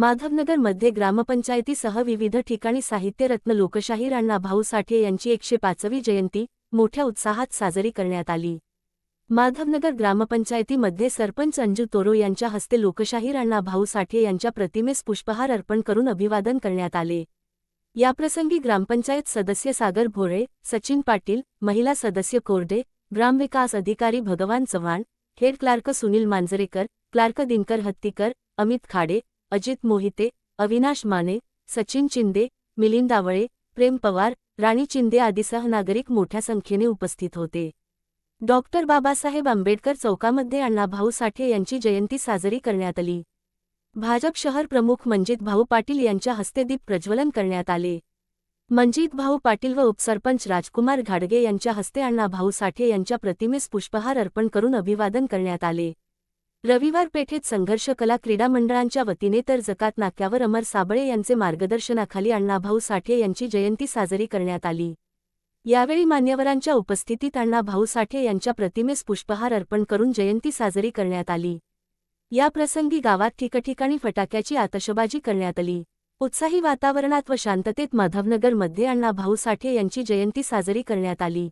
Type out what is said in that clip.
माधवनगरमध्ये ग्रामपंचायतीसह विविध ठिकाणी साहित्यरत्न लोकशाही राणा भाऊ साठे यांची एकशे पाचवी जयंती मोठ्या उत्साहात साजरी करण्यात आली. माधवनगर ग्रामपंचायतीमध्ये सरपंच अंजू तोरो यांच्या हस्ते लोकशाही राणा भाऊ साठे यांच्या प्रतिमेस पुष्पहार अर्पण करून अभिवादन करण्यात आले. याप्रसंगी ग्रामपंचायत सदस्य सागर भोळे सचिन पाटील महिला सदस्य कोरडे ग्रामविकास अधिकारी Bhagwan Chavan head clerk Sunil Manjrekar clerk Dinkar Hattikar Amit Khade Ajit Mohite Avinash Mane Sachin Chinde Milind Awale Prem Pawar Rani Chinde आदीसह नागरिक मोठ्या संख्येने उपस्थित होते. डॉक्टर बाबासाहेब आंबेडकर चौकामध्ये अण्णाभाऊ साठे यांची जयंती साजरी करण्यात आली. भाजप शहर प्रमुख मंजित भाऊ पाटील यांच्या हस्ते दीप प्रज्वलन करण्यात आले. मंजित भाऊ पाटील व उपसरपंच राजकुमार घाडगे यांच्या हस्ते अण्णाभाऊ साठे यांच्या प्रतिमेस पुष्पहार अर्पण करून अभिवादन करण्यात आले. रविवार पेठेत संघर्ष कला क्रीडा मंडळांच्या वतीने तर जकात नाक्यावर अमर साबळे यांचे मार्गदर्शनाखाली अण्णाभाऊ साठे यांची जयंती साजरी करण्यात आली. यावेळी मान्यवरांच्या उपस्थितीत अण्णाभाऊ साठे यांच्या प्रतिमेस पुष्पहार अर्पण करून जयंती साजरी करण्यात आली. या प्रसंगी गावात ठिकठिकाणी फटाक्याची आतषबाजी करण्यात आली. उत्साही वातावरणात व शांततेत माधवनगरमध्ये अण्णाभाऊ साठे यांची जयंती साजरी करण्यात आली.